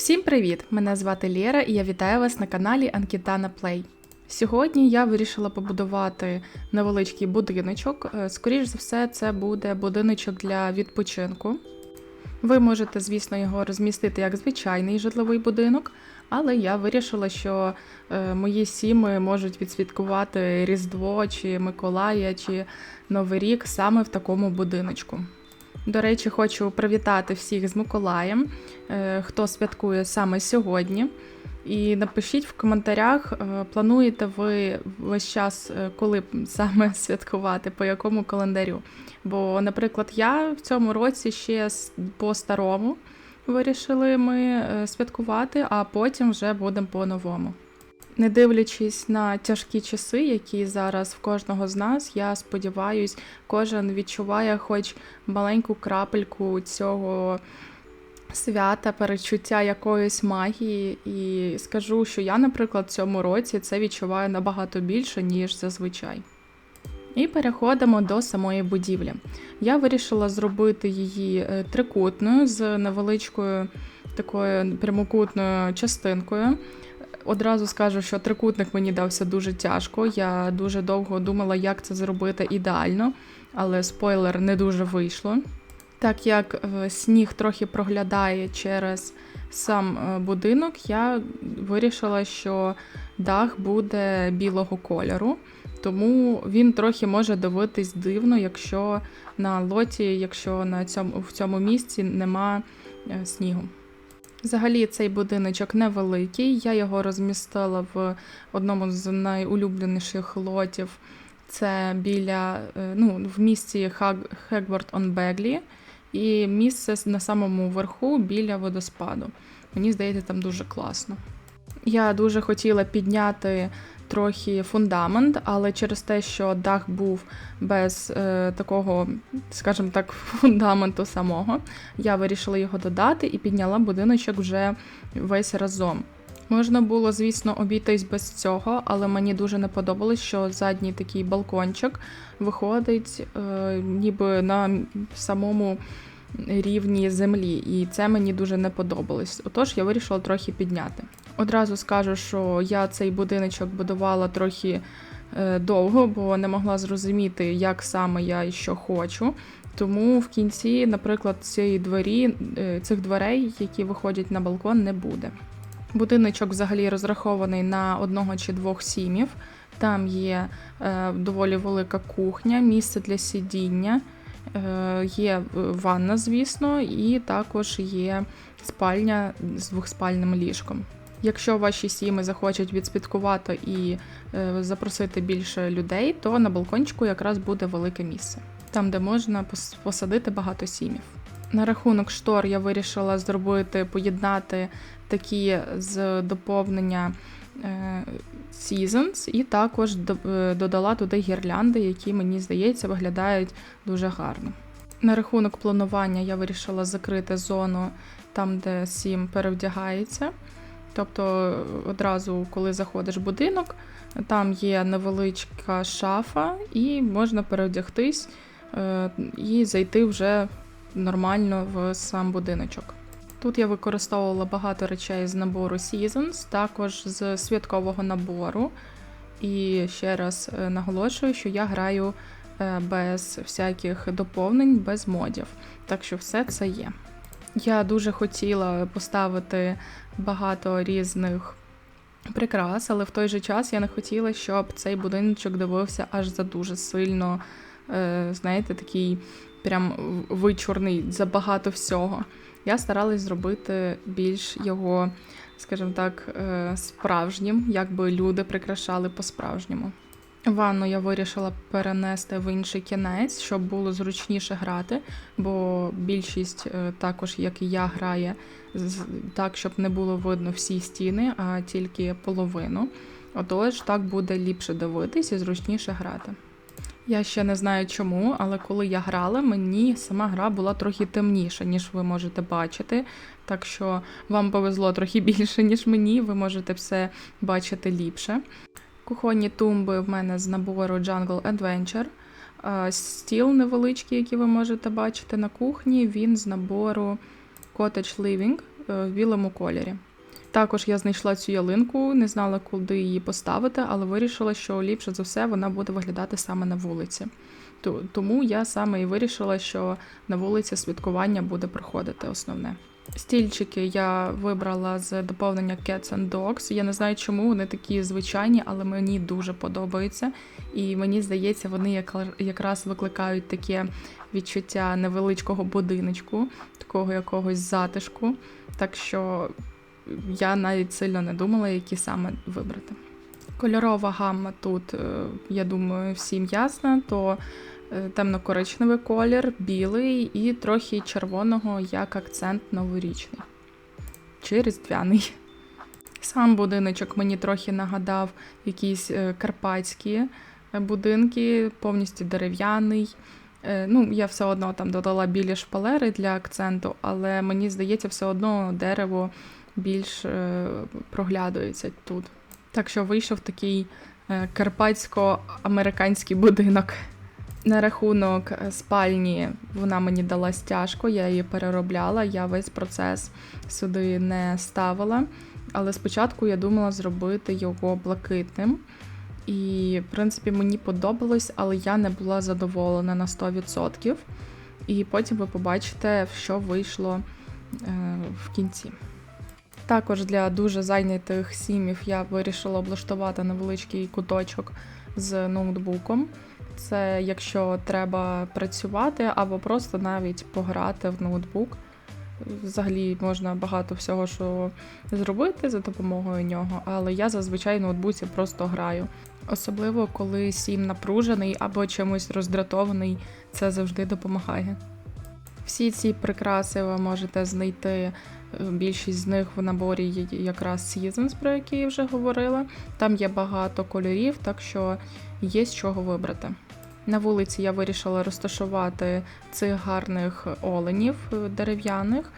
Всім привіт! Мене звати Лєра і я вітаю вас на каналі Анкітана Плей. Сьогодні я вирішила побудувати невеличкий будиночок. Е, Скоріш за все, це буде будиночок для відпочинку. Ви можете, звісно, його розмістити як звичайний житловий будинок, але я вирішила, що е, мої сіми можуть відсвяткувати Різдво чи Миколая чи Новий рік саме в такому будиночку. До речі, хочу привітати всіх з Миколаєм, е, хто святкує саме сьогодні. І напишіть в коментарях, е, плануєте ви весь час, е, коли саме святкувати, по якому календарю. Бо, наприклад, я в цьому році ще по-старому вирішили ми святкувати, а потім вже будемо по-новому. Не дивлячись на тяжкі часи, які зараз в кожного з нас, я сподіваюсь, кожен відчуває хоч маленьку крапельку цього свята, перечуття якоїсь магії. І скажу, що я, наприклад, в цьому році це відчуваю набагато більше, ніж зазвичай. І переходимо до самої будівлі. Я вирішила зробити її е, трикутною з невеличкою такою прямокутною частинкою. Одразу скажу, що трикутник мені дався дуже тяжко. Я дуже довго думала, як це зробити ідеально, але спойлер не дуже вийшло. Так як е, сніг трохи проглядає через сам е, будинок, я вирішила, що дах буде білого кольору, тому він трохи може дивитись дивно, якщо на лоті, якщо на цьому, в цьому місці нема е, снігу. Взагалі цей будиночок невеликий. Я його розмістила в одному з найулюбленіших лотів. Це біля е, ну, в місті хегворд он Беглі, і місце на самому верху біля водоспаду. Мені здається, там дуже класно. Я дуже хотіла підняти трохи фундамент, але через те, що дах був без е, такого, скажімо так, фундаменту самого, я вирішила його додати і підняла будиночок вже весь разом. Можна було, звісно, обійтись без цього, але мені дуже не подобалось, що задній такий балкончик виходить е, ніби на самому рівні землі, і це мені дуже не подобалось. Отож, я вирішила трохи підняти. Одразу скажу, що я цей будиночок будувала трохи е, довго, бо не могла зрозуміти, як саме я і що хочу. Тому в кінці, наприклад, цієї двері, е, цих дверей, які виходять на балкон, не буде. Будиночок взагалі розрахований на одного чи двох сімів. Там є е, доволі велика кухня, місце для сидіння, є ванна, звісно, і також є спальня з двохспальним ліжком. Якщо ваші сіми захочуть відсвяткувати і е, запросити більше людей, то на балкончику якраз буде велике місце, там де можна посадити багато сімів. На рахунок штор я вирішила зробити, поєднати такі з доповнення е, Seasons, і також е, додала туди гірлянди, які, мені здається, виглядають дуже гарно. На рахунок планування я вирішила закрити зону там, де сім перевдягається. Тобто одразу, коли заходиш в будинок, там є невеличка шафа, і можна переодягтись е, і зайти вже нормально в сам будиночок. Тут я використовувала багато речей з набору Seasons, також з святкового набору. І ще раз е, наголошую, що я граю е, без всяких доповнень, без модів. Так що все це є. Я дуже хотіла поставити багато різних прикрас, але в той же час я не хотіла, щоб цей будиночок дивився аж за дуже сильно, е, знаєте, такий прям вичурний, забагато всього. Я старалась зробити більш його, скажімо так, е, справжнім, якби люди прикрашали по-справжньому. Ванну я вирішила перенести в інший кінець, щоб було зручніше грати, бо більшість, е, також як і я, грає так, щоб не було видно всі стіни, а тільки половину. Отож, так буде ліпше дивитись і зручніше грати. Я ще не знаю чому, але коли я грала, мені сама гра була трохи темніша, ніж ви можете бачити. Так що вам повезло трохи більше, ніж мені, ви можете все бачити ліпше. Кухонні тумби в мене з набору Jungle Adventure. Е, Стіл невеличкий, який ви можете бачити на кухні, він з набору Cottage Living. е, в білому кольорі. Також я знайшла цю ялинку, не знала, куди її поставити, але вирішила, що ліпше за все вона буде виглядати саме на вулиці. Тому я саме і вирішила, що на вулиці святкування буде проходити основне. Стільчики я вибрала з доповнення Cats and Dogs. Я не знаю, чому вони такі звичайні, але мені дуже подобаються. І мені здається, вони якраз викликають таке відчуття невеличкого будиночку, такого якогось затишку. Так що я навіть сильно не думала, які саме вибрати. Кольорова гамма тут, е, я думаю, всім ясна, то темно-коричневий колір, білий і трохи червоного як акцент новорічний. Чи різдвяний. Сам будиночок мені трохи нагадав якісь е, карпатські е, будинки, повністю дерев'яний. Е, Ну, я все одно там додала білі шпалери для акценту, але мені здається, все одно дерево більш проглядується тут. Так що вийшов такий карпатсько-американський будинок. На рахунок е, спальні вона мені дала стяжку, я її переробляла, я весь процес сюди не ставила. Але спочатку я думала зробити його блакитним. І, в принципі, мені подобалось, але я не була задоволена на 100%. І потім ви побачите, що вийшло е, в кінці. Також для дуже зайнятих сімів я вирішила облаштувати невеличкий куточок з ноутбуком. Це якщо треба працювати або просто навіть пограти в ноутбук. Взагалі можна багато всього що зробити за допомогою нього, але я зазвичай в ноутбуці просто граю. Особливо коли сім напружений або чимось роздратований, це завжди допомагає. Всі ці прикраси ви можете знайти. е, Більшість з них в наборі є якраз Seasons, про які я вже говорила. Там є багато кольорів, так що є з чого вибрати. На вулиці я вирішила розташувати цих гарних оленів е, дерев'яних.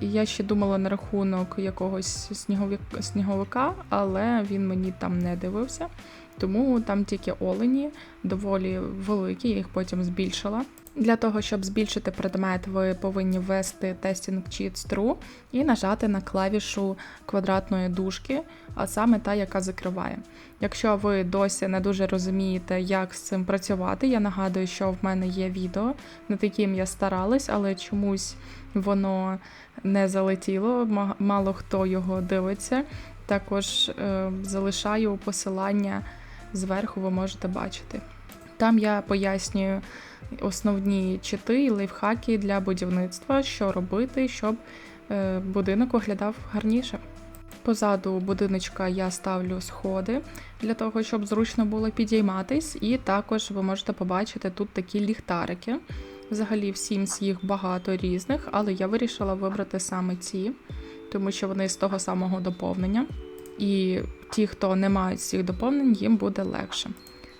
Я- ще думала на рахунок якогось сніговик- сніговика, але він мені там не дивився. Тому там тільки олені, доволі великі, я їх потім збільшила. Для того, щоб збільшити предмет, ви повинні ввести Testing Cheats True і нажати на клавішу квадратної дужки, а саме та, яка закриває. Якщо ви досі не дуже розумієте, як з цим працювати, я нагадую, що в мене є відео, над яким я старалась, але чомусь воно не залетіло, мало хто його дивиться. Також е, залишаю посилання зверху, ви можете бачити. Там я пояснюю основні чити і лайфхаки для будівництва, що робити, щоб е, будинок виглядав гарніше. Позаду будиночка я ставлю сходи для того, щоб зручно було підійматись, і також ви можете побачити тут такі ліхтарики. Взагалі, в Sims їх багато різних, але я вирішила вибрати саме ці, тому що вони з того самого доповнення. І ті, хто не мають цих доповнень, їм буде легше.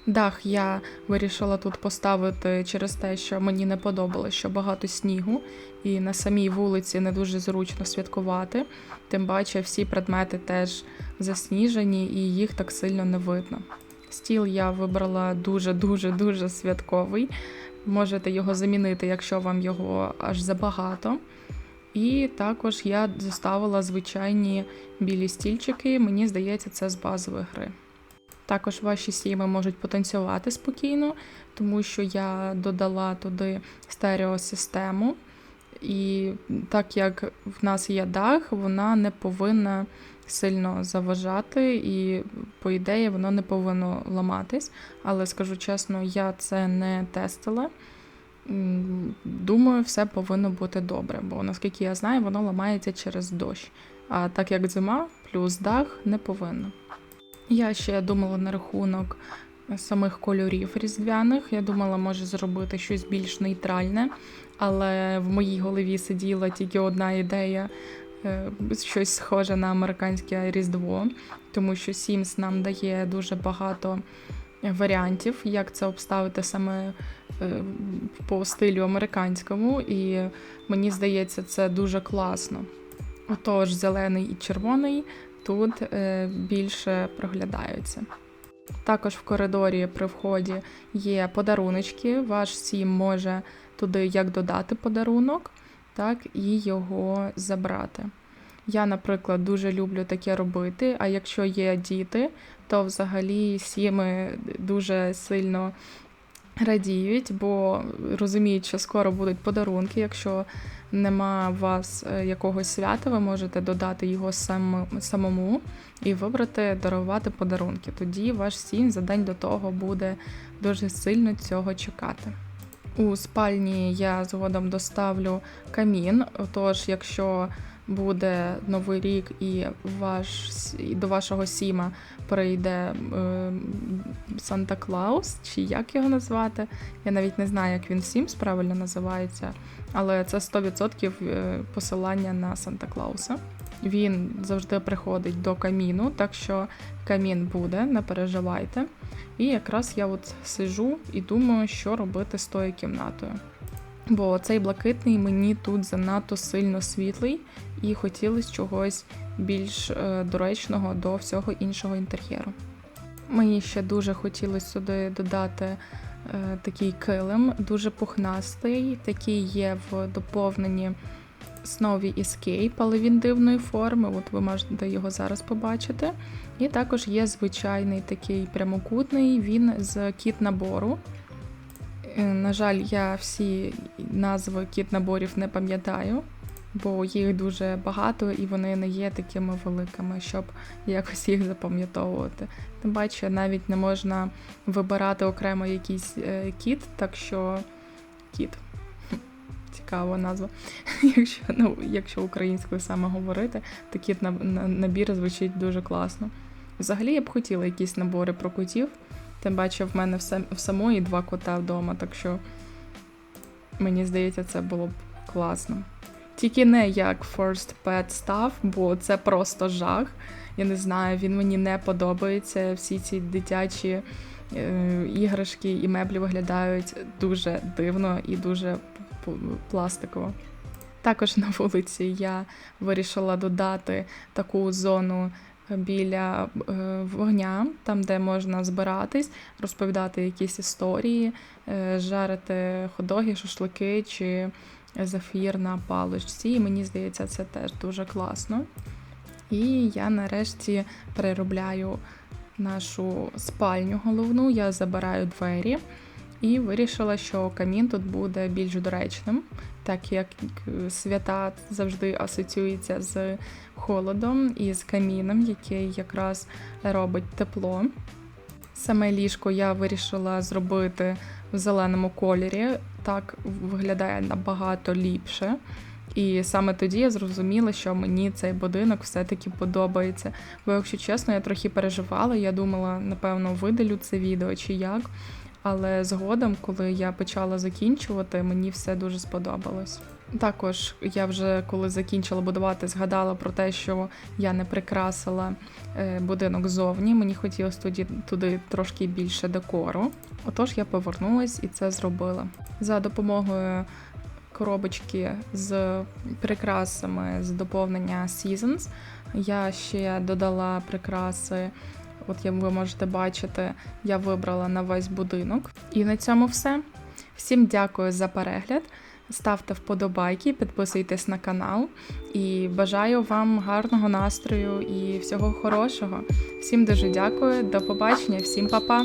Дах я вирішила тут поставити через те, що мені не подобалося, що багато снігу, і на самій вулиці не дуже зручно святкувати. Тим паче всі предмети теж засніжені і їх так сильно не видно. Стіл я вибрала дуже-дуже дуже святковий. Можете його замінити, якщо вам його аж забагато. І також я заставила звичайні білі стільчики. Мені здається, це з базової гри. Також ваші сіми можуть потанцювати спокійно, тому що я додала туди стереосистему. І так як в нас є дах, вона не повинна сильно заважати, і, по ідеї, воно не повинно ламатись. Але скажу чесно, я це не тестила. Думаю, все повинно бути добре, бо наскільки я знаю, воно ламається через дощ. А так як зима, плюс дах не повинно. Я ще думала на рахунок самих кольорів різдвяних. Я думала, може зробити щось більш нейтральне, але в моїй голові сиділа тільки одна ідея. е, Щось схоже на американське різдво, тому що Sims нам дає дуже багато варіантів, як це обставити саме е, по стилю американському, і мені здається, це дуже класно. Отож, зелений і червоний тут е, більше проглядаються. Також в коридорі при вході є подаруночки. Ваш сім може туди як додати подарунок, так і його забрати. Я, наприклад, дуже люблю таке робити. А якщо є діти, то взагалі сіми дуже сильно радіють, бо розуміють, що скоро будуть подарунки. Якщо нема у вас е, якогось свята, ви можете додати його сам, самому і вибрати дарувати подарунки. Тоді ваш сім за день до того буде дуже сильно цього чекати. У спальні я згодом доставлю камін. Отож, якщо буде новий рік і ваш і до вашого сіма прийде е, Санта Клаус, чи як його назвати. Я навіть не знаю, як він Сімс правильно називається, але це 100% е, посилання на Санта Клауса. Він завжди приходить до каміну, так що камін буде, не переживайте. І якраз я от сижу і думаю, що робити з тою кімнатою. Бо цей блакитний мені тут занадто сильно світлий, і хотілося чогось більш е, доречного до всього іншого інтер'єру. Мені ще дуже хотілося сюди додати е, такий килим, дуже пухнастий, такий є в доповненні Snowy Escape, але він дивної форми. От ви можете його зараз побачити. І також є звичайний такий прямокутний, він з кіт набору. Е, На жаль, я всі назви кіт наборів не пам'ятаю, бо їх дуже багато і вони не є такими великими, щоб якось їх запам'ятовувати. Тим паче, навіть не можна вибирати окремо якийсь е, кіт, так що кіт. Цікава назва. Якщо ну, якщо українською саме говорити, то кіт на- на- набір звучить дуже класно. Взагалі я б хотіла якісь набори про котів. Тим паче в мене в, сам, в самої два кота вдома, так що мені здається, це було б класно. Тільки не як First Pet Stuff, бо це просто жах. Я не знаю, він мені не подобається. Всі ці дитячі е, іграшки і меблі виглядають дуже дивно і дуже пластиково. Також на вулиці я вирішила додати таку зону біля е, вогня, там, де можна збиратись, розповідати якісь історії, е, жарити ходоги, шашлики чи зефір на паличці. І мені здається, це теж дуже класно. І я нарешті переробляю нашу спальню головну, я забираю двері і вирішила, що камін тут буде більш доречним, так як е, свята завжди асоціюються з холодом і з каміном, який якраз робить тепло. Саме ліжко я вирішила зробити в зеленому кольорі, так виглядає набагато ліпше. І саме тоді я зрозуміла, що мені цей будинок все-таки подобається. Бо, якщо чесно, я трохи переживала, я думала, напевно, видалю це відео чи як. Але згодом, коли я почала закінчувати, мені все дуже сподобалось. Також я вже коли закінчила будувати, згадала про те, що я не прикрасила е, будинок зовні. Мені хотілося тоді туди трошки більше декору. Отож я повернулась і це зробила. За допомогою коробочки з прикрасами з доповнення Seasons я ще додала прикраси. От як ви можете бачити, я вибрала на весь будинок. І на цьому все. Всім дякую за перегляд. Ставте вподобайки, підписуйтесь на канал і бажаю вам гарного настрою і всього хорошого. Всім дуже дякую, до побачення, всім па-па!